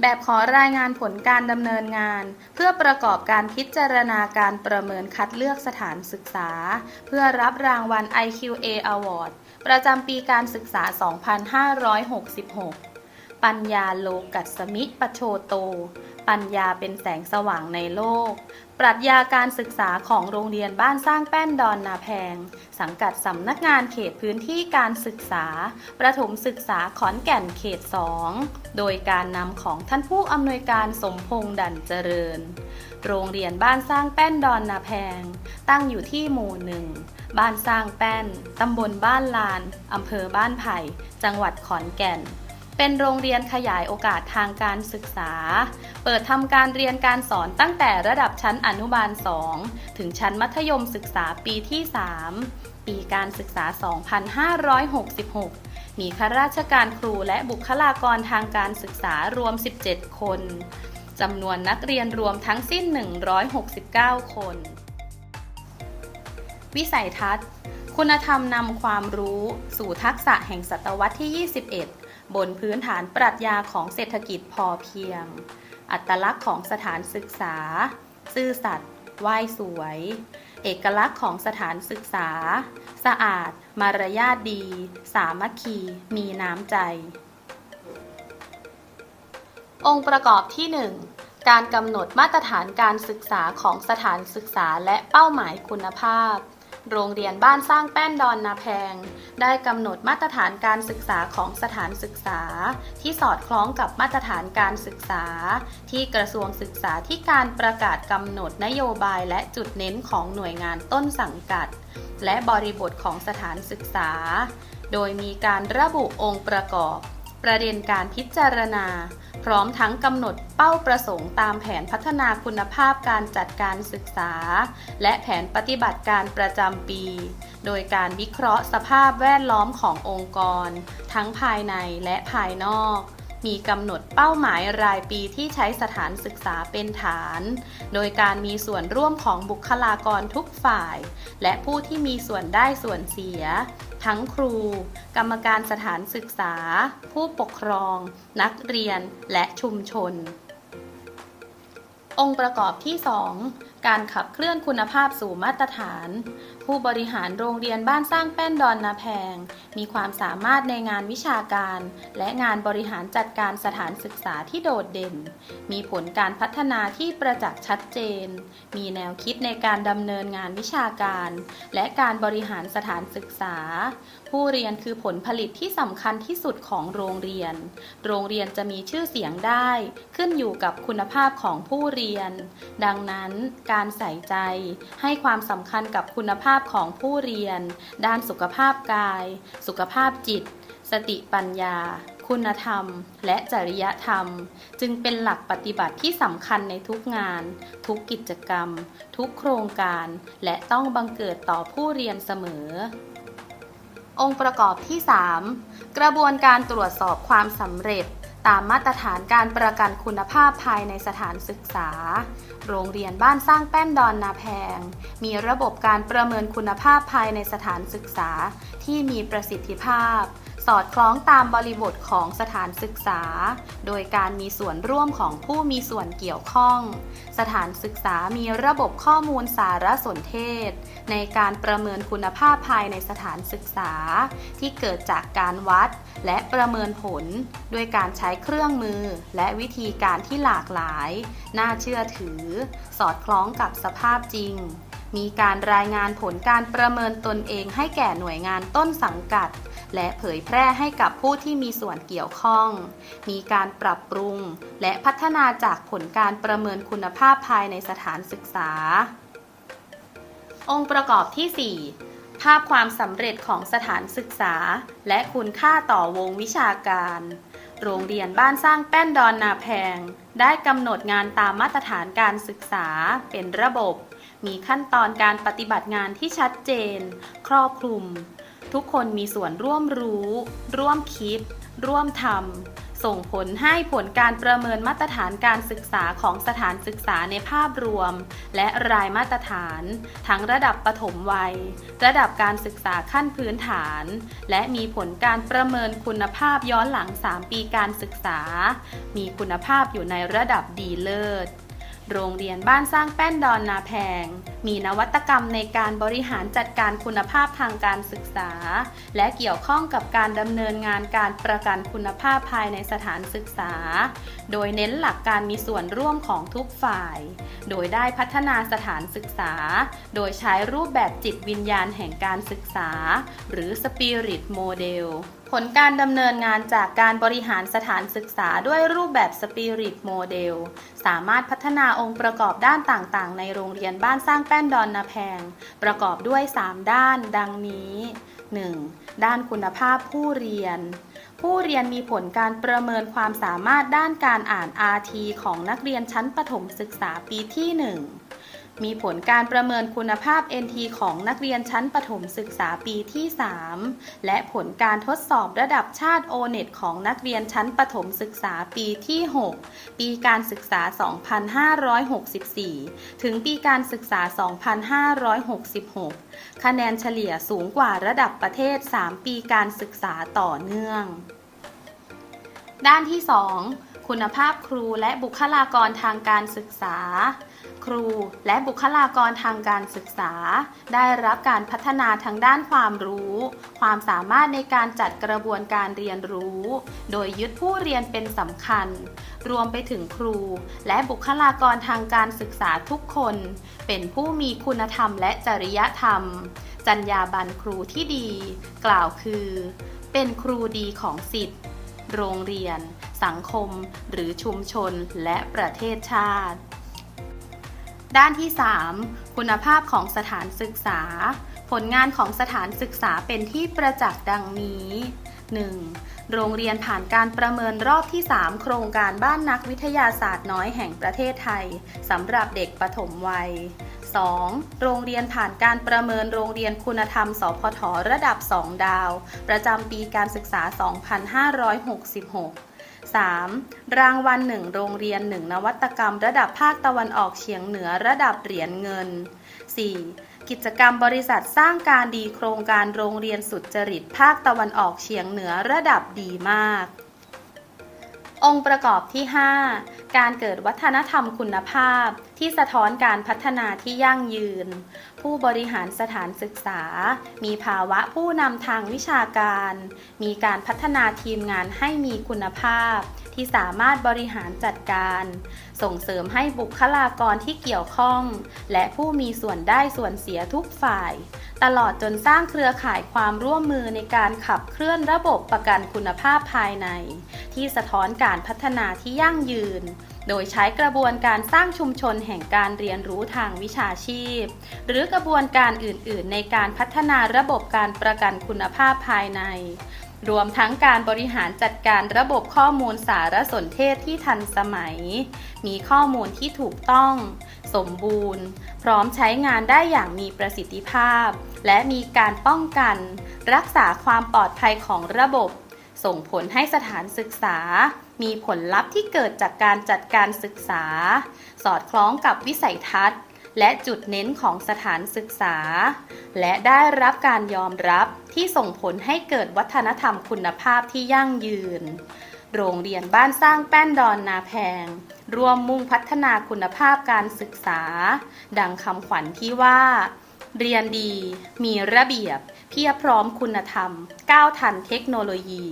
แบบขอรายงานผลการดำเนินงาน เพื่อประกอบการพิจารณาการประเมินคัดเลือกสถานศึกษา เพื่อรับรางวัล IQA Award ประจำปีการศึกษา 2566 ปัญญาโลกัสมิปโชโต ปัญญาเป็นแสงสว่างในโลก ปรัชญาการศึกษาของโรงเรียนบ้านสร้างแป้นดอนนาแพง สังกัดสำนักงานเขตพื้นที่การศึกษา ประถมศึกษาขอนแก่นเขต 2 โดยการนำของท่านผู้อำนวยการสมพงษ์ดันเจริญ โรงเรียนบ้านสร้างแป้นดอนนาแพง ตั้งอยู่ที่หมู่หนึ่งบ้านสร้างแป้น ตำบลบ้านลาน อำเภอบ้านไผ่ จังหวัดขอนแก่น เป็นโรงเรียนขยายโอกาสทางการศึกษา เปิดทำการเรียนการสอนตั้งแต่ระดับชั้นอนุบาล 2 ถึงชั้นมัธยมศึกษาปีที่ 3 ปีการศึกษา 2566 มีข้าราชการครูและบุคลากรทางการศึกษารวม 17 คนจำนวนนักเรียนรวมทั้งสิ้น 169 คน วิสัยทัศน์ คุณธรรมนำความรู้ สู่ทักษะแห่งศตวรรษที่ 21 บนพื้นฐานปรัชญาของเศรษฐกิจพอเพียง อัตลักษณ์ของสถานศึกษา ซื่อสัตย์ไหว้สวย เอกลักษณ์ของสถานศึกษา สะอาด มารยาทดี สามัคคี มีน้ำใจ องค์ประกอบที่ 1 การกำหนดมาตรฐานการศึกษาของสถานศึกษาและเป้าหมายคุณภาพ โรงเรียนบ้านสร้างแป้นดอนนาแพง ได้กำหนดมาตรฐานการศึกษาของสถานศึกษา ที่สอดคล้องกับมาตรฐานการศึกษา ที่กระทรวงศึกษาที่การประกาศกำหนดนโยบายและจุดเน้นของหน่วยงานต้นสังกัด และบริบทของสถานศึกษา โดยมีการระบุองค์ประกอบ ประเด็นการพิจารณา พร้อมทั้งกำหนดเป้าประสงค์ตามแผนพัฒนาคุณภาพการจัดการศึกษา และแผนปฏิบัติการประจำปี โดยการวิเคราะห์สภาพแวดล้อมขององค์กร ทั้งภายในและภายนอก มีกำหนดเป้าหมายรายปีที่ใช้สถานศึกษาเป็นฐาน โดยการมีส่วนร่วมของบุคลากรทุกฝ่าย และผู้ที่มีส่วนได้ส่วนเสีย ทั้งครู กรรมการสถานศึกษา ผู้ปกครอง นักเรียน และชุมชน องค์ประกอบที่ 2การขับเคลื่อนคุณภาพสู่มาตรฐาน ผู้บริหารโรงเรียนบ้านสร้างแป้นดอนนาแพง มีความสามารถในงานวิชาการ และงานบริหารจัดการสถานศึกษาที่โดดเด่น มีผลการพัฒนาที่ประจักษ์ชัดเจน มีแนวคิดในการดำเนินงานวิชาการ และการบริหารสถานศึกษา ผู้เรียนคือผลผลิตที่สำคัญที่สุดของโรงเรียน โรงเรียนจะมีชื่อเสียงได้ ขึ้นอยู่กับคุณภาพของผู้เรียน ดังนั้นการใส่ใจ ให้ความสำคัญกับคุณภาพของผู้เรียน ด้านสุขภาพกาย สุขภาพจิต สติปัญญา คุณธรรม และจริยธรรม จึงเป็นหลักปฏิบัติที่สำคัญในทุกงาน ทุกกิจกรรม ทุกโครงการ และต้องบังเกิดต่อผู้เรียนเสมอ องค์ประกอบที่ 3 กระบวนการตรวจสอบความสำเร็จ ตามมาตรฐานการประกันคุณภาพภายในสถานศึกษา โรงเรียนบ้านสร้างแป้นดอนนาแพง มีระบบการประเมินคุณภาพภายในสถานศึกษาที่มีประสิทธิภาพ สอดคล้องตามบริบทของสถานศึกษา โดยการมีส่วนร่วมของผู้มีส่วนเกี่ยวข้อง สถานศึกษามีระบบข้อมูลสารสนเทศ ในการประเมินคุณภาพภายในสถานศึกษา ที่เกิดจากการวัด และประเมินผล ด้วยการใช้เครื่องมือ และวิธีการที่หลากหลาย น่าเชื่อถือ สอดคล้องกับสภาพจริงมีการรายงานผลการประเมินตนเองให้แก่หน่วยงานต้นสังกัด และเผยแพร่ให้กับผู้ที่มีส่วนเกี่ยวข้อง มีการปรับปรุง และพัฒนาจากผลการประเมินคุณภาพภายในสถานศึกษา องค์ประกอบที่ 4ภาพความสำเร็จของสถานศึกษา และคุณค่าต่อวงวิชาการ โรงเรียนบ้านสร้างแป้นดอนนาแพง ได้กำหนดงานตามมาตรฐานการศึกษาเป็นระบบ มีขั้นตอนการปฏิบัติงานที่ชัดเจน ครอบคลุม ทุกคนมีส่วนร่วมรู้ ร่วมคิด ร่วมทำส่งผลให้ผลการประเมินมาตรฐานการศึกษาของสถานศึกษาในภาพรวม และรายมาตรฐาน ทั้งระดับปฐมวัย ระดับการศึกษาขั้นพื้นฐาน และมีผลการประเมินคุณภาพย้อนหลัง 3 ปีการศึกษา มีคุณภาพอยู่ในระดับดีเลิศโรงเรียนบ้านสร้างแป้นดอนนาแพงมีนวัตกรรมในการบริหารจัดการคุณภาพทางการศึกษา และเกี่ยวข้องกับการดำเนินงานการประกันคุณภาพภายในสถานศึกษา โดยเน้นหลักการมีส่วนร่วมของทุกฝ่าย โดยได้พัฒนาสถานศึกษา โดยใช้รูปแบบจิตวิญญาณแห่งการศึกษา หรือ Spirit Model ผลการดำเนินงานจากการบริหารสถานศึกษาด้วยรูปแบบ Spirit Model สามารถพัฒนาองค์ประกอบด้านต่างๆ ในโรงเรียนบ้านสร้างแป้นดอนนาแพง ประกอบด้วย 3 ด้านดังนี้ 1. ด้านคุณภาพผู้เรียน ผู้เรียนมีผลการประเมินความสามารถด้านการอ่าน RT ของนักเรียนชั้นประถมศึกษาปีที่ 1 มีผลการประเมินคุณภาพ NT ของนักเรียนชั้นประถมศึกษาปีที่ 3 และผลการทดสอบระดับชาติ O-NET ของนักเรียนชั้นประถมศึกษาปีที่ 6 ปีการศึกษา 2564 ถึงปีการศึกษา 2566 คะแนนเฉลี่ยสูงกว่าระดับประเทศ 3 ปีการศึกษาต่อเนื่อง ด้านที่ 2 คุณภาพครูและบุคลากรทางการศึกษา ครูและบุคลากรทางการศึกษา ได้รับการพัฒนาทางด้านความรู้ ความสามารถในการจัดกระบวนการเรียนรู้ โดยยึดผู้เรียนเป็นสำคัญ รวมไปถึงครู และบุคลากรทางการศึกษาทุกคน เป็นผู้มีคุณธรรมและจริยธรรม จรรยาบรรณครูที่ดี กล่าวคือ เป็นครูดีของสิทธิ์โรงเรียน สังคม หรือชุมชนและประเทศชาติ ด้านที่ 3 คุณภาพของสถานศึกษา ผลงานของสถานศึกษาเป็นที่ประจักษ์ดังนี้ 1. โรงเรียนผ่านการประเมินรอบที่ 3 โครงการบ้านนักวิทยาศาสตร์น้อยแห่งประเทศไทยสำหรับเด็กปฐมวัย 2. โรงเรียนผ่านการประเมินโรงเรียนคุณธรรม สพทระดับ 2 ดาว ประจำปีการศึกษา 2566 3. รางวัลหนึ่งโรงเรียนหนึ่งนวัตกรรม ระดับภาคตะวันออกเฉียงเหนือระดับเหรียญเงิน 4. กิจกรรมบริษัทสร้างการดีโครงการโรงเรียนสุดจริตภาคตะวันออกเฉียงเหนือระดับดีมาก องค์ประกอบที่ 5 การเกิดวัฒนธรรมคุณภาพ ที่สะท้อนการพัฒนาที่ยั่งยืน ผู้บริหารสถานศึกษา มีภาวะผู้นำทางวิชาการ มีการพัฒนาทีมงานให้มีคุณภาพ ที่สามารถบริหารจัดการ ส่งเสริมให้บุคลากรที่เกี่ยวข้อง และผู้มีส่วนได้ส่วนเสียทุกฝ่าย ตลอดจนสร้างเครือข่ายความร่วมมือในการขับเคลื่อนระบบประกันคุณภาพภายใน ที่สะท้อนการพัฒนาที่ยั่งยืนโดยใช้กระบวนการสร้างชุมชนแห่งการเรียนรู้ทางวิชาชีพ หรือกระบวนการอื่น ๆ ในการพัฒนาระบบการประกันคุณภาพภายใน รวมทั้งการบริหารจัดการระบบข้อมูลสารสนเทศที่ทันสมัย มีข้อมูลที่ถูกต้อง สมบูรณ์ พร้อมใช้งานได้อย่างมีประสิทธิภาพ และมีการป้องกัน รักษาความปลอดภัยของระบบ ส่งผลให้สถานศึกษา มีผลลัพธ์ที่เกิดจากการจัดการศึกษา สอดคล้องกับวิสัยทัศน์ และจุดเน้นของสถานศึกษา และได้รับการยอมรับที่ส่งผลให้เกิดวัฒนธรรมคุณภาพที่ยั่งยืน โรงเรียนบ้านสร้างแป้นดอนนาแพงรวมมุ่งพัฒนาคุณภาพการศึกษา ดังคำขวัญที่ว่า เรียนดี มีระเบียบ เพียบพร้อมคุณธรรม ก้าวทันเทคโนโลยี